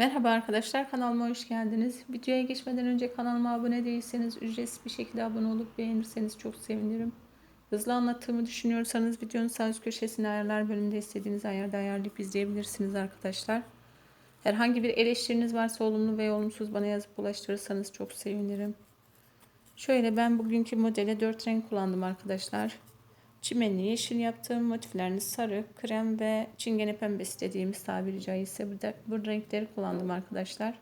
Merhaba arkadaşlar kanalıma hoş geldiniz. Videoya geçmeden önce kanalıma abone değilseniz ücretsiz bir şekilde abone olup beğenirseniz çok sevinirim. Hızlı anlattığımı düşünüyorsanız videonun sağ üst köşesine ayarlar bölümünde istediğiniz ayarda ayarlayıp izleyebilirsiniz arkadaşlar. Herhangi bir eleştiriniz varsa olumlu ve olumsuz bana yazıp ulaştırırsanız çok sevinirim. Şöyle ben bugünkü modele 4 renk kullandım arkadaşlar. Çimenli yeşil yaptığım motiflerini sarı, krem ve çingene pembesi dediğimiz tabiri caizse bu, da, bu renkleri kullandım arkadaşlar.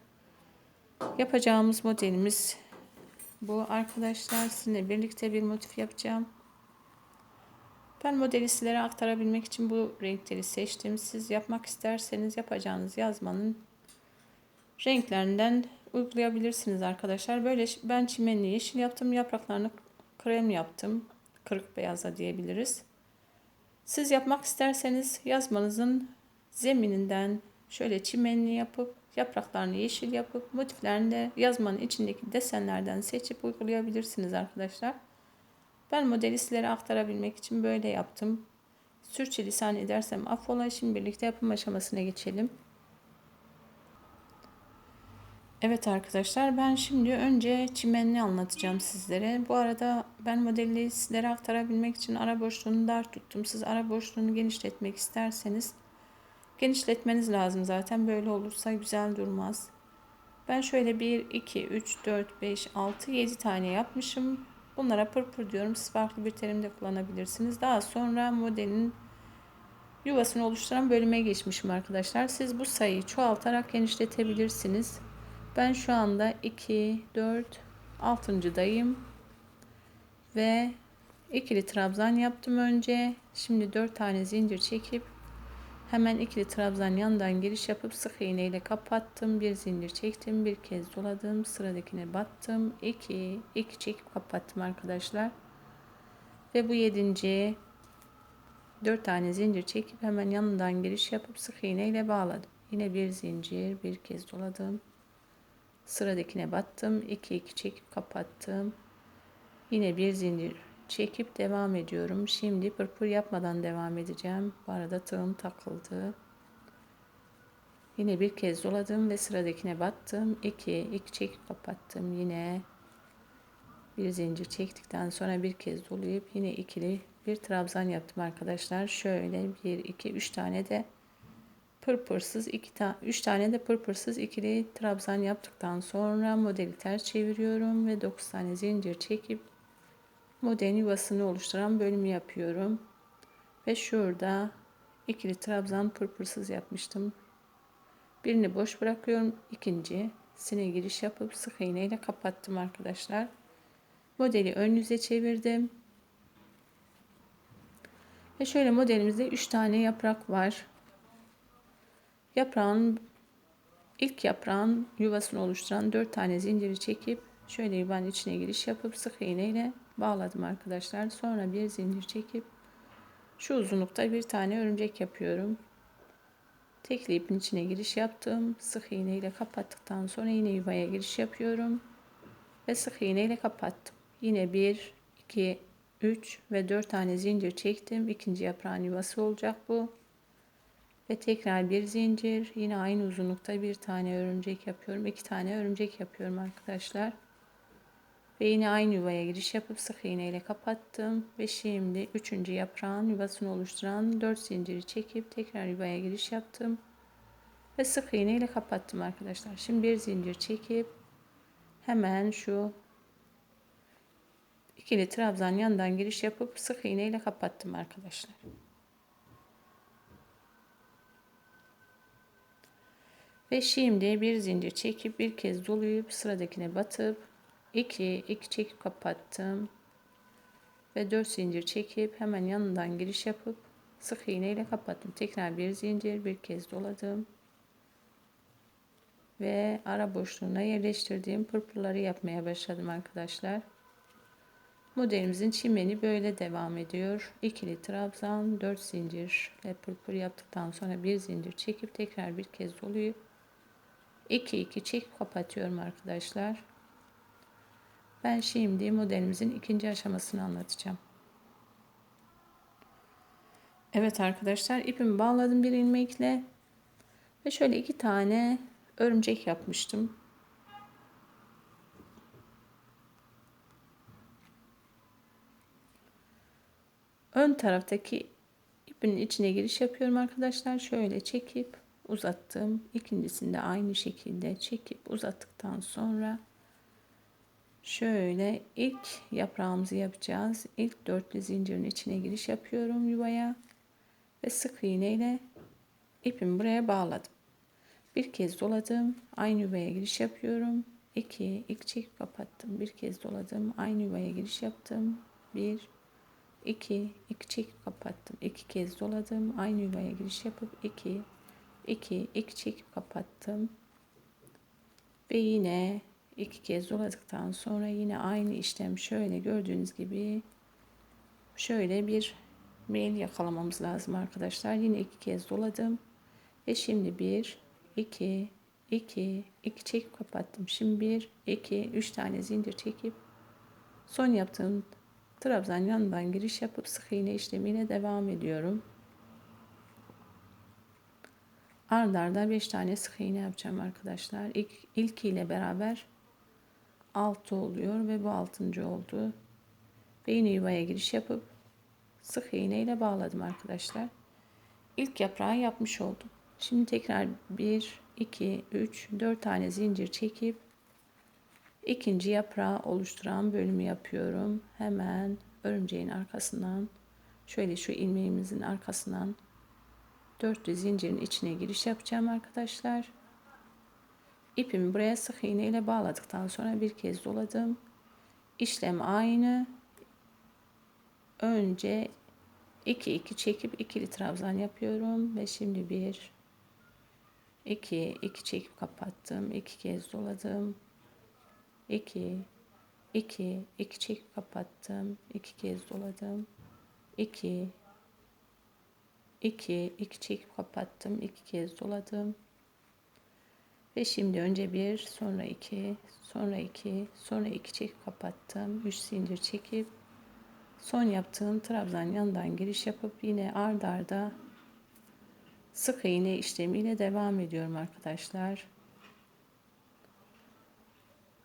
Yapacağımız modelimiz bu arkadaşlar. Sizinle birlikte bir motif yapacağım. Ben modeli sizlere aktarabilmek için bu renkleri seçtim. Siz yapmak isterseniz yapacağınız yazmanın renklerinden uygulayabilirsiniz arkadaşlar. Böyle ben çimenli yeşil yaptım. Yapraklarını krem yaptım kırık beyaza diyebiliriz. Siz yapmak isterseniz yazmanızın zemininden şöyle çimenli yapıp yapraklarını yeşil yapıp motiflerini de yazmanın içindeki desenlerden seçip uygulayabilirsiniz arkadaşlar. Ben modeli sizlere aktarabilmek için böyle yaptım. Sürçülisan edersem affola. Şimdi birlikte yapım aşamasına geçelim. Evet arkadaşlar ben şimdi önce çimenli anlatacağım sizlere. Bu arada ben modeli sizlere aktarabilmek için ara boşluğunu dar tuttum. Siz ara boşluğunu genişletmek isterseniz genişletmeniz lazım zaten. Böyle olursa güzel durmaz. Ben şöyle 1, 2, 3, 4, 5, 6, 7 tane yapmışım. Bunlara pırpır diyorum. Siz farklı bir terim de kullanabilirsiniz. Daha sonra modelin yuvasını oluşturan bölüme geçmişim arkadaşlar. Siz bu sayıyı çoğaltarak genişletebilirsiniz. Ben şu anda 2, 4, 6. dayım. Ve ikili trabzan yaptım önce. Şimdi 4 tane zincir çekip hemen ikili trabzan yandan giriş yapıp sık iğne ile kapattım. Bir zincir çektim. Bir kez doladım. Sıradakine battım. 2, 2 çekip kapattım arkadaşlar. Ve bu 7. 4 tane zincir çekip hemen yanından giriş yapıp sık iğne ile bağladım. Yine bir zincir, bir kez doladım. Sıradakine battım. 2 2 çekip kapattım. Yine bir zincir çekip devam ediyorum. Şimdi pırpır yapmadan devam edeceğim. Bu arada tığım takıldı. Yine bir kez doladım ve sıradakine battım. 2 2 çekip kapattım. Yine bir zincir çektikten sonra bir kez dolayıp yine ikili bir trabzan yaptım arkadaşlar. Şöyle 1 2 3 tane de pırpırsız iki tane üç tane de pırpırsız ikili trabzan yaptıktan sonra modeli ters çeviriyorum ve 9 tane zincir çekip modelin yuvasını oluşturan bölümü yapıyorum. Ve şurada ikili trabzan pırpırsız yapmıştım. Birini boş bırakıyorum. ikinci sine giriş yapıp sık iğne ile kapattım arkadaşlar. Modeli ön yüze çevirdim. Ve şöyle modelimizde 3 tane yaprak var. Yaprağın ilk yaprağın yuvasını oluşturan 4 tane zinciri çekip şöyle yuvanın içine giriş yapıp sık iğne ile bağladım arkadaşlar. Sonra bir zincir çekip şu uzunlukta bir tane örümcek yapıyorum. Tekli ipin içine giriş yaptım. Sık iğne ile kapattıktan sonra yine yuvaya giriş yapıyorum. Ve sık iğne ile kapattım. Yine 1, 2, 3 ve 4 tane zincir çektim. İkinci yaprağın yuvası olacak bu. Ve tekrar bir zincir. Yine aynı uzunlukta bir tane örümcek yapıyorum. iki tane örümcek yapıyorum arkadaşlar. Ve yine aynı yuvaya giriş yapıp sık iğne ile kapattım. Ve şimdi üçüncü yaprağın yuvasını oluşturan dört zinciri çekip tekrar yuvaya giriş yaptım. Ve sık iğne ile kapattım arkadaşlar. Şimdi bir zincir çekip hemen şu ikili trabzan yandan giriş yapıp sık iğne ile kapattım arkadaşlar. Ve şimdi bir zincir çekip bir kez dolayıp sıradakine batıp 2 2 çekip kapattım. Ve 4 zincir çekip hemen yanından giriş yapıp sık iğne ile kapattım. Tekrar bir zincir bir kez doladım. Ve ara boşluğuna yerleştirdiğim pırpırları yapmaya başladım arkadaşlar. Modelimizin çimeni böyle devam ediyor. İkili trabzan, 4 zincir ve pırpır yaptıktan sonra bir zincir çekip tekrar bir kez doluyup 2 2 çekip kapatıyorum arkadaşlar. Ben şimdi modelimizin ikinci aşamasını anlatacağım. Evet arkadaşlar ipimi bağladım bir ilmekle ve şöyle iki tane örümcek yapmıştım. Ön taraftaki ipin içine giriş yapıyorum arkadaşlar. Şöyle çekip uzattım. İkincisinde aynı şekilde çekip uzattıktan sonra şöyle ilk yaprağımızı yapacağız. İlk dörtlü zincirin içine giriş yapıyorum yuvaya ve sık iğne ile ipimi buraya bağladım. Bir kez doladım. Aynı yuvaya giriş yapıyorum. 2 ilk çekip kapattım. Bir kez doladım. Aynı yuvaya giriş yaptım. 1 2 2 çekip kapattım. 2 kez doladım. Aynı yuvaya giriş yapıp 2 2 2 çekip kapattım. Ve yine iki kez doladıktan sonra yine aynı işlem şöyle gördüğünüz gibi şöyle bir mail yakalamamız lazım arkadaşlar. Yine iki kez doladım. Ve şimdi bir 2 2 2 çekip kapattım. Şimdi 1 2 3 tane zincir çekip son yaptığım trabzan yanından giriş yapıp sık iğne işlemiyle devam ediyorum. Arda arda 5 tane sık iğne yapacağım arkadaşlar. İlk, ilk ile beraber 6 oluyor ve bu 6. oldu. Ve yine yuvaya giriş yapıp sık iğne ile bağladım arkadaşlar. İlk yaprağı yapmış oldum. Şimdi tekrar 1, 2, 3, 4 tane zincir çekip ikinci yaprağı oluşturan bölümü yapıyorum. Hemen örümceğin arkasından şöyle şu ilmeğimizin arkasından dörtlü zincirin içine giriş yapacağım arkadaşlar. İpimi buraya sık iğne ile bağladıktan sonra bir kez doladım. İşlem aynı. Önce 2 2 çekip ikili trabzan yapıyorum ve şimdi bir 2 2 çekip kapattım. 2 kez doladım. 2 2 2 çekip kapattım. 2 kez doladım. 2 2 2 çekip kapattım. 2 kez doladım. Ve şimdi önce bir, sonra iki, sonra iki, sonra iki çekip kapattım. Üç zincir çekip son yaptığım trabzan yanından giriş yapıp yine ard arda sık iğne işlemiyle devam ediyorum arkadaşlar.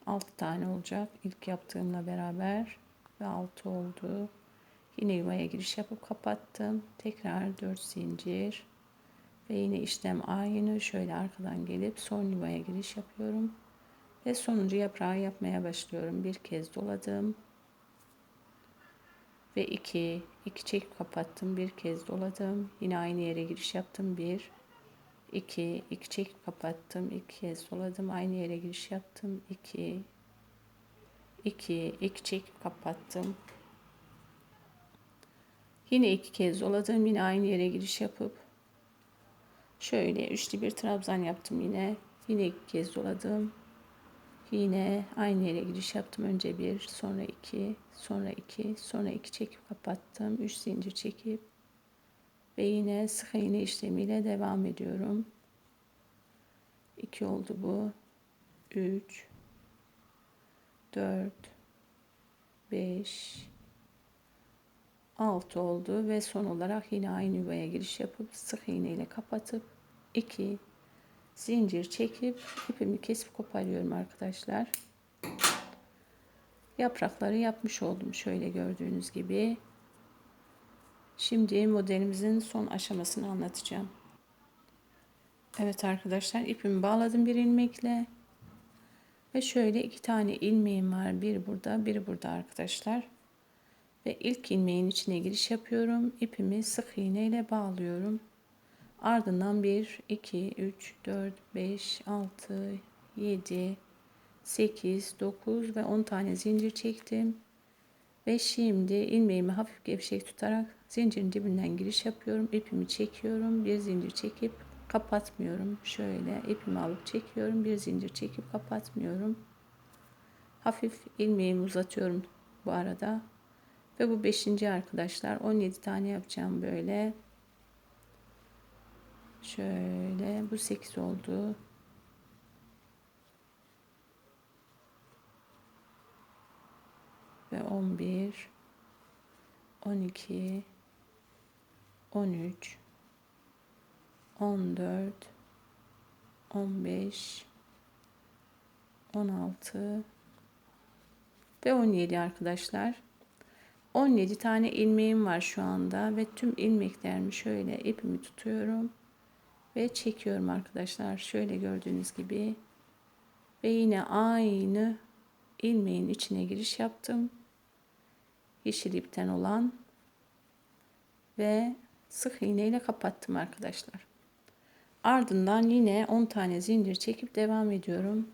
6 tane olacak ilk yaptığımla beraber ve 6 oldu. Yine yuvaya giriş yapıp kapattım. Tekrar 4 zincir ve yine işlem aynı. Şöyle arkadan gelip son yuvaya giriş yapıyorum. Ve sonuncu yaprağı yapmaya başlıyorum. Bir kez doladım. Ve iki, iki çekip kapattım. Bir kez doladım. Yine aynı yere giriş yaptım. Bir, iki, iki çekip kapattım. iki kez doladım. Aynı yere giriş yaptım. İki, iki, iki çekip kapattım. Yine iki kez doladım. Yine aynı yere giriş yapıp Şöyle üçlü bir trabzan yaptım yine. Yine iki kez doladım. Yine aynı yere giriş yaptım. Önce bir, sonra iki, sonra iki, sonra iki çekip kapattım. Üç zincir çekip ve yine sık iğne işlemiyle devam ediyorum. İki oldu bu. Üç, dört, beş, altı oldu ve son olarak yine aynı yuvaya giriş yapıp sık iğne ile kapatıp 2 zincir çekip ipimi kesip koparıyorum arkadaşlar. Yaprakları yapmış oldum şöyle gördüğünüz gibi. Şimdi modelimizin son aşamasını anlatacağım. Evet arkadaşlar ipimi bağladım bir ilmekle. Ve şöyle iki tane ilmeğim var. Bir burada, biri burada arkadaşlar. Ve ilk ilmeğin içine giriş yapıyorum. İpimi sık iğne ile bağlıyorum. Ardından 1, 2, 3, 4, 5, 6, 7, 8, 9 ve 10 tane zincir çektim. Ve şimdi ilmeğimi hafif gevşek tutarak zincirin dibinden giriş yapıyorum. İpimi çekiyorum. Bir zincir çekip kapatmıyorum. Şöyle ipimi alıp çekiyorum. Bir zincir çekip kapatmıyorum. Hafif ilmeğimi uzatıyorum bu arada. Ve bu beşinci arkadaşlar 17 tane yapacağım böyle. Şöyle bu 8 oldu. Ve 11 12 13 14 15 16 ve 17 arkadaşlar. 17 tane ilmeğim var şu anda ve tüm ilmeklerimi şöyle ipimi tutuyorum ve çekiyorum arkadaşlar. Şöyle gördüğünüz gibi ve yine aynı ilmeğin içine giriş yaptım. Yeşil ipten olan ve sık iğne ile kapattım arkadaşlar. Ardından yine 10 tane zincir çekip devam ediyorum.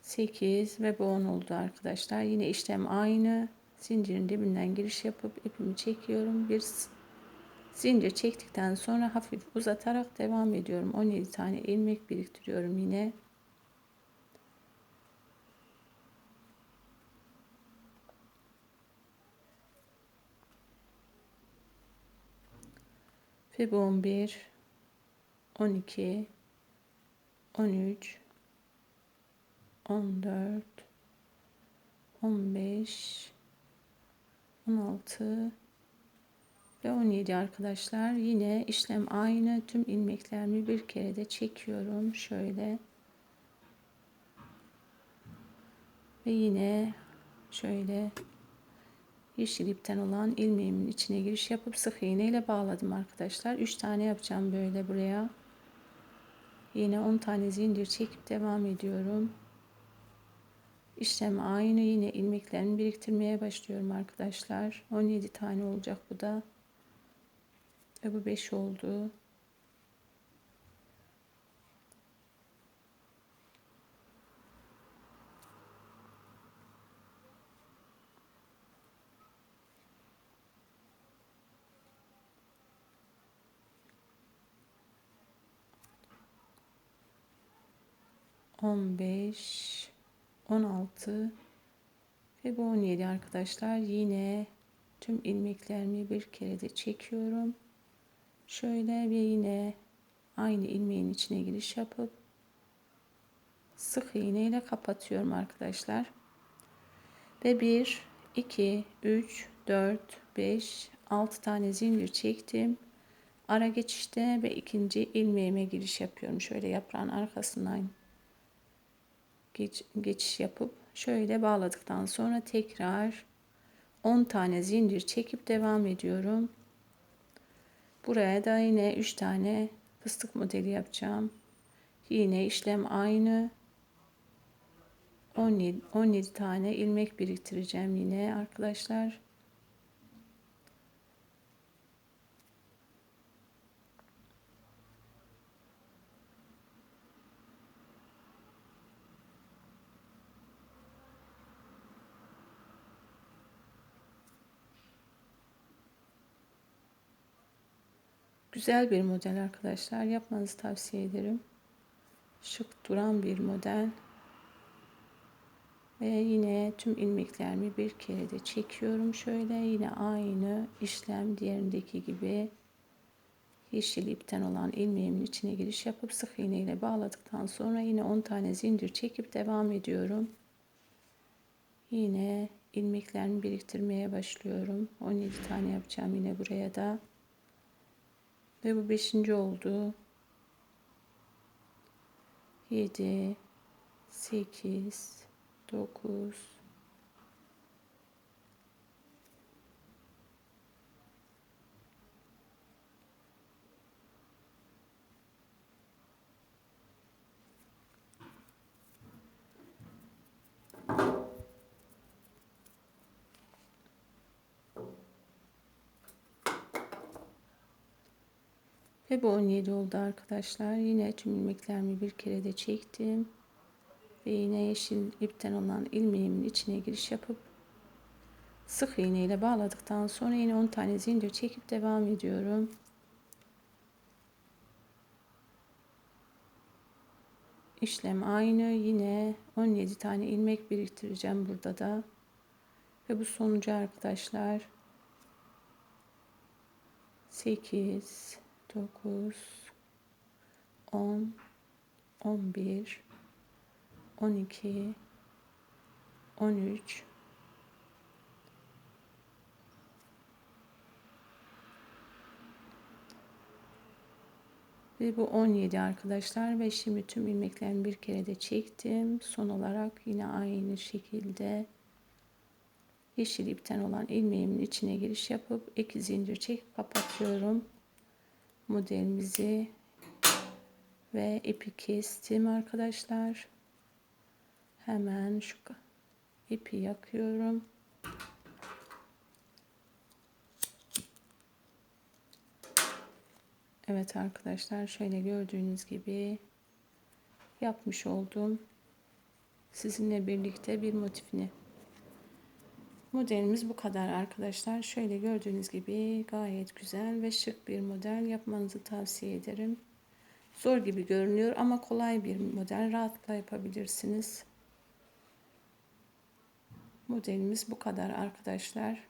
8 ve bu 10 oldu arkadaşlar. Yine işlem aynı. Zincirin dibinden giriş yapıp ipimi çekiyorum. Bir zincir çektikten sonra hafif uzatarak devam ediyorum. 17 tane ilmek biriktiriyorum yine. Ve bu 11 12 13 14 15 16 ve 17 arkadaşlar. Yine işlem aynı. Tüm ilmeklerimi bir kere de çekiyorum şöyle. Ve yine şöyle yeşil ipten olan ilmeğimin içine giriş yapıp sık iğne ile bağladım arkadaşlar. 3 tane yapacağım böyle buraya. Yine 10 tane zincir çekip devam ediyorum işlem aynı yine ilmeklerimi biriktirmeye başlıyorum arkadaşlar. 17 tane olacak bu da. Ve bu 5 oldu 15 16 ve bu 17 arkadaşlar yine tüm ilmeklerimi bir kere de çekiyorum. Şöyle ve yine aynı ilmeğin içine giriş yapıp sık iğne ile kapatıyorum arkadaşlar. Ve 1 2 3 4 5 6 tane zincir çektim. Ara geçişte ve ikinci ilmeğime giriş yapıyorum. Şöyle yaprağın arkasından geç, geçiş yapıp şöyle bağladıktan sonra tekrar 10 tane zincir çekip devam ediyorum. Buraya da yine 3 tane fıstık modeli yapacağım. Yine işlem aynı. 17, 17 tane ilmek biriktireceğim yine arkadaşlar. Güzel bir model arkadaşlar. Yapmanızı tavsiye ederim. Şık duran bir model. Ve yine tüm ilmeklerimi bir kere de çekiyorum. Şöyle yine aynı işlem diğerindeki gibi yeşil ipten olan ilmeğimin içine giriş yapıp sık iğne ile bağladıktan sonra yine 10 tane zincir çekip devam ediyorum. Yine ilmeklerimi biriktirmeye başlıyorum. 17 tane yapacağım yine buraya da. Ve bu beşinci oldu. Yedi, sekiz, dokuz, Ve bu 17 oldu arkadaşlar. Yine tüm ilmeklerimi bir kere de çektim. Ve yine yeşil ipten olan ilmeğimin içine giriş yapıp sık iğne ile bağladıktan sonra yine 10 tane zincir çekip devam ediyorum. İşlem aynı. Yine 17 tane ilmek biriktireceğim burada da. Ve bu sonuncu arkadaşlar 8 9 10 11 12 13 14 Ve bu 17 arkadaşlar ve şimdi tüm ilmeklerimi bir kere de çektim. Son olarak yine aynı şekilde yeşil ipten olan ilmeğimin içine giriş yapıp iki zincir çekip kapatıyorum. Modelimizi ve ipi kestim arkadaşlar. Hemen şu ipi yakıyorum. Evet arkadaşlar şöyle gördüğünüz gibi yapmış oldum. Sizinle birlikte bir motifini. Modelimiz bu kadar arkadaşlar. Şöyle gördüğünüz gibi gayet güzel ve şık bir model yapmanızı tavsiye ederim. Zor gibi görünüyor ama kolay bir model. Rahatlıkla yapabilirsiniz. Modelimiz bu kadar arkadaşlar.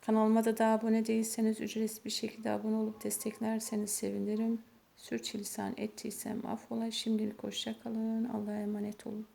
Kanalıma da daha abone değilseniz ücretsiz bir şekilde abone olup desteklerseniz sevinirim. Sürçülisan ettiysem affola. Şimdilik hoşçakalın. Allah'a emanet olun.